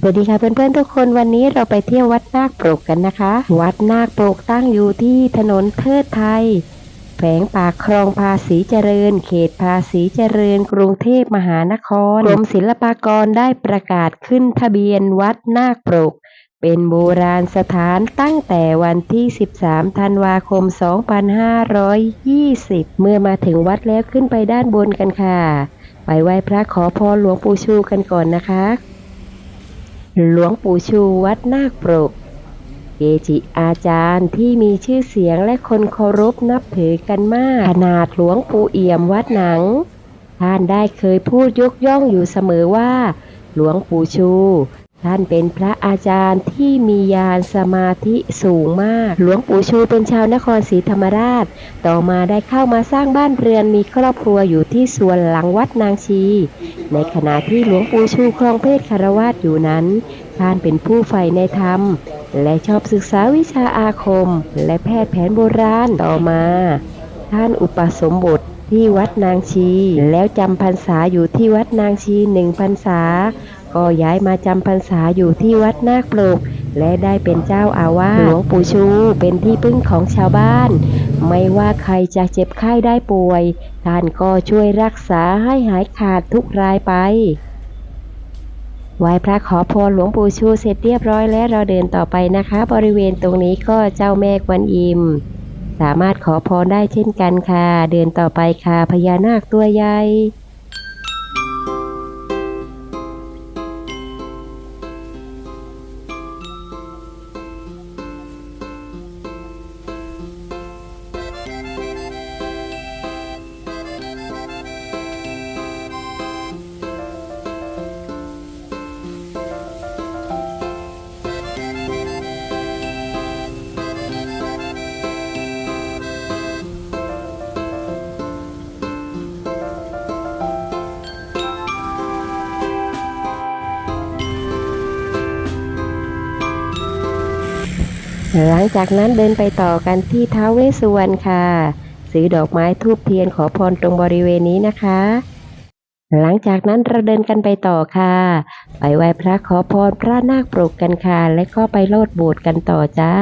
สวัสดีค่ะเพื่อนๆทุกคนวันนี้เราไปเที่ยววัดนาคปรกกันนะคะ วัดนาคปรกตั้งอยู่ที่ถนนเทิดไทยแฝงปากคลองภาษีเจริญ เขตภาษีเจริญ กรุงเทพมหานครกรมศิลปากรได้ประกาศขึ้นทะเบียนวัดนาคปรกเป็นโบราณสถานตั้งแต่วันที่ 13 ธันวาคม 2520 เมื่อมาถึงวัดแล้วขึ้นไปด้านบนกันค่ะ ไปไหว้พระขอพรหลวงปู่ชูกันก่อนนะคะ หลวงปู่ชูวัดนาคปรกเกจิอาจารย์ที่มีชื่อเสียงและคนเคารพนับถือกันมาก ขนาดหลวงปู่เอี่ยมวัดหนัง ท่านได้เคยพูดยกย่องอยู่เสมอว่า หลวงปู่ชู ท่านเป็นพระอาจารย์ที่มีญาณสมาธิสูงมาก หลวงปู่ชูเป็นชาวนครศรีธรรมราช ต่อมาได้เข้ามาสร้างบ้านเรือนมีครอบครัวอยู่ที่สวนหลังวัดนางชี ในขณะที่หลวงปู่ชูครองเพศคารวาสอยู่นั้น ท่านเป็นผู้ใฝ่ในธรรม และชอบศึกษาวิชาอาคม และแพทย์แผนโบราณต่อมา ท่านอุปสมบทที่วัดนางชี แล้วจำพรรษาอยู่ที่วัดนางชีหนึ่งพรรษา ก็ย้ายมาจำพรรษาอยู่ที่วัดนาคปลกและได้เป็นเจ้าอาวาสหลวงปู่ชูเป็นที่พึ่งของชาวบ้าน ไม่ว่าใครจะเจ็บไข้ได้ป่วย ท่านก็ช่วยรักษาให้หายขาดทุกรายไปไหว้พระขอพรหลวงปู่ชูเสร็จเรียบร้อยแล้วเราเดินต่อไปนะคะ บริเวณตรงนี้ก็เจ้าแม่กวนอิม สามารถขอพรได้เช่นกันค่ะ เดินต่อไปค่ะพญานาคตัวใหญ่ หลังจากนั้นเดินไปต่อกันที่ท้าวเวสสุวรรณค่ะ ซื้อดอกไม้ทูบเทียนขอพรตรงบริเวณนี้นะคะ หลังจากนั้นเราเดินกันไปต่อค่ะ ไปไหว้พระขอพรพระนาคปลุกกันค่ะ และก็ไปโลดโบสถ์กันต่อจ้า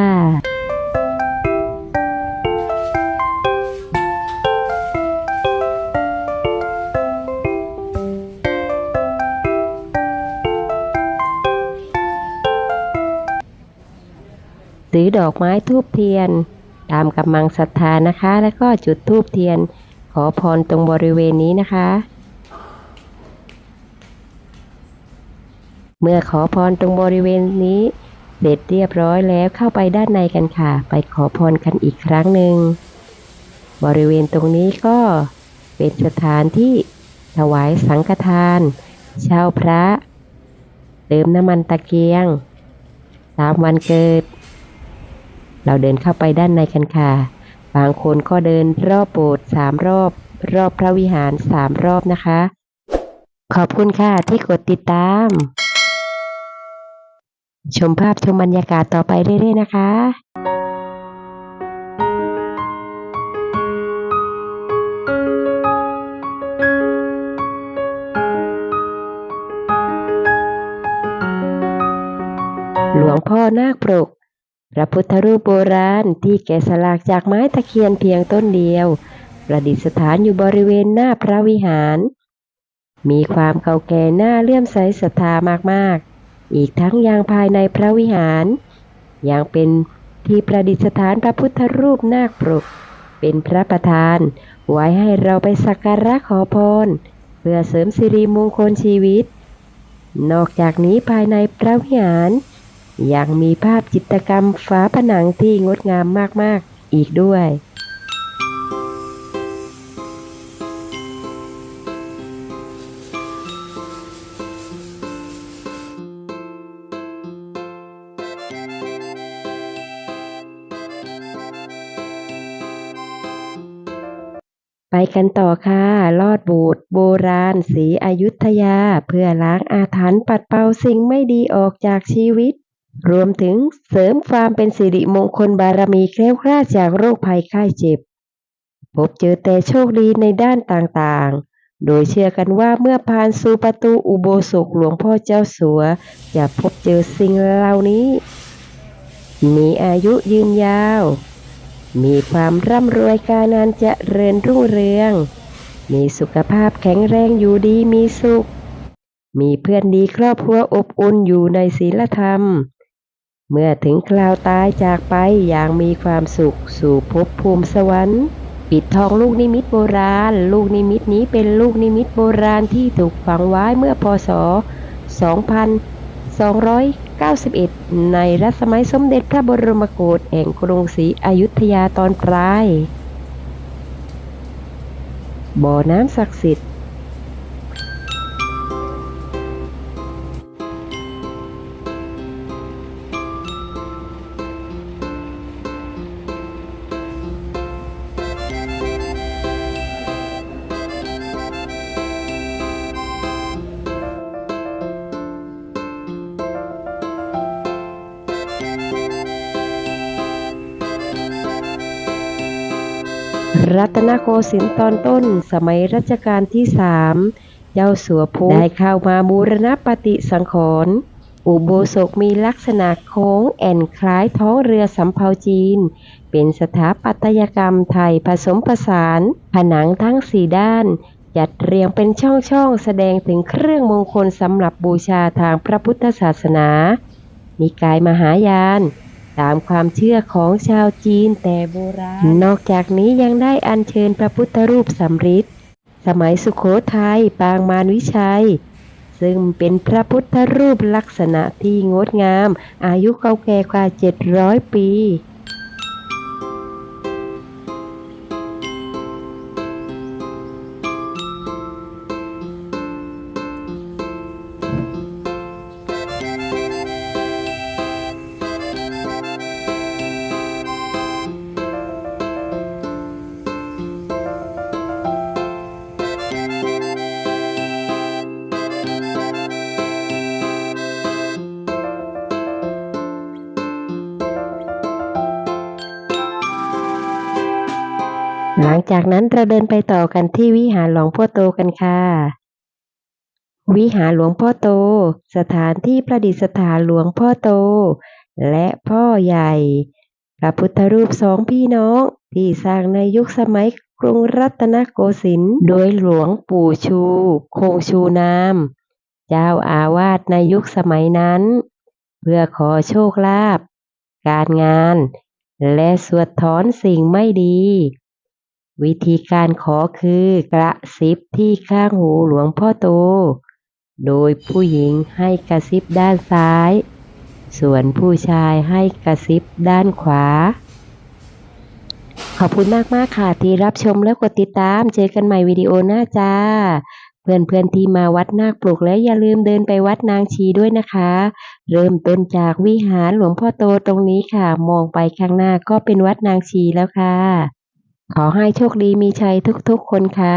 ซื้อดอกไม้ทูบเทียน ตามกำลังศรัทธานะคะ แล้วก็จุดทูบเทียน ขอพรตรงบริเวณนี้นะคะ เมื่อขอพรตรงบริเวณนี้ เสร็จเรียบร้อยแล้วเข้าไปด้านในกันค่ะ ไปขอพรกันอีกครั้งหนึ่งบริเวณตรงนี้ก็เป็นสถานที่ถวายสังฆทาน เช่าพระ เติมน้ำมันตะเกียง ตามวันเกิด เราเดินเข้าไปด้านในกันค่ะ บางคนก็เดินรอบโบสถ์สามรอบ รอบพระวิหารสามรอบนะคะ ขอบคุณค่ะที่กดติดตาม ชมภาพชมบรรยากาศต่อไปเรื่อยๆนะคะหลวงพ่อนาคปรก พระพุทธรูปโบราณที่แกะสลักจากไม้ตะเคียนเพียงต้นเดียว ประดิษฐานอยู่บริเวณหน้าพระวิหาร มีความเก่าแก่น่าเลื่อมใสศรัทธามากๆ อีกทั้งยังภายในพระวิหาร ยังเป็นที่ประดิษฐานพระพุทธรูปนาคปรก เป็นพระประธาน ไว้ให้เราไปสักการะขอพรเพื่อเสริมสิริมงคลชีวิต นอกจากนี้ภายในพระวิหาร ยังมีภาพจิตรกรรมฝาผนังที่งดงามมาก ๆ อีกด้วย ไปกันต่อค่ะ ลอดบสถ์โบราณศรีอยุธยา เพื่อล้างอาถรรพ์ปัดเป่าสิ่งไม่ดีออกจากชีวิต รวมถึงเสริมความเป็นสิริมงคลบารมีแคล้วคลาดจากโรคภัยไข้เจ็บ พบเจอแต่โชคดีในด้านต่างโดยเชื่อกันว่าเมื่อผ่านสู่ประตูอุโบสถหลวงพ่อเจ้าสัว จะพบเจอสิ่งเหล่านี้ มีอายุยืนยาว มีความร่ำรวยการงานจะเริญรุ่งเรือง มีสุขภาพแข็งแรงอยู่ดีมีสุข มีเพื่อนดีครอบครัวอบอุ่นอยู่ในศีลธรรม เมื่อถึงคราวตายจากไปอย่างมีความสุขสู่ภพภูมิสวรรค์ ปิดทองลูกนิมิตโบราณ ลูกนิมิตนี้เป็นลูกนิมิตโบราณที่ถูกฝังไว้เมื่อพศ 2291 ในรัชสมัยสมเด็จพระบรมโกศแห่งกรุงศรีอยุธยาตอนปลาย บ่อน้ำศักดิ์สิทธิ์ รัตนโกสินทร์ตอนต้นสมัยรัชกาลที่สามเจ้าสัวภูได้เข้ามาบูรณปฏิสังขรณ์อุโบสถมีลักษณะโค้งแอนคล้ายท้องเรือสำเภาจีน เป็นสถาปัตยกรรมไทยผสมผสาน ผนังทั้งสี่ด้าน จัดเรียงเป็นช่องๆ แสดงถึงเครื่องมงคลสำหรับบูชาทางพระพุทธศาสนา นิกายมหายาน ตามความเชื่อของชาวจีนแต่โบราณ นอกจากนี้ยังได้อัญเชิญพระพุทธรูปสำริดสมัยสุขโขทัยปางมารวิชัย ซึ่งเป็นพระพุทธรูปลักษณะที่งดงาม อายุเก่าแก่กว่า 700 ปี หลังจากนั้นเราเดินไปต่อกันที่วิหารหลวงพ่อโตกันค่ะ วิหารหลวงพ่อโต สถานที่ประดิษฐานหลวงพ่อโต และพ่อใหญ่ พระพุทธรูปสองพี่น้องที่สร้างในยุคสมัยกรุงรัตนโกสินทร์โดยหลวงปู่ชู คงชูนาม เจ้าอาวาสในยุคสมัยนั้น เพื่อขอโชคลาภการงาน และสวดถอนสิ่งไม่ดี วิธีการขอคือกระซิบที่ข้างหูหลวงพ่อโต โดยผู้หญิงให้กระซิบด้านซ้าย ส่วนผู้ชายให้กระซิบด้านขวา ขอบคุณมากๆค่ะที่รับชมและกดติดตาม เจอกันใหม่วิดีโอหน้าจ้า เพื่อนๆที่มาวัดนาคปลุกและอย่าลืมเดินไปวัดนางชีด้วยนะคะ เริ่มต้นจากวิหารหลวงพ่อโตตรงนี้ค่ะ มองไปข้างหน้าก็เป็นวัดนางชีแล้วค่ะ ขอให้โชคดีมีชัยทุกๆคนค่ะ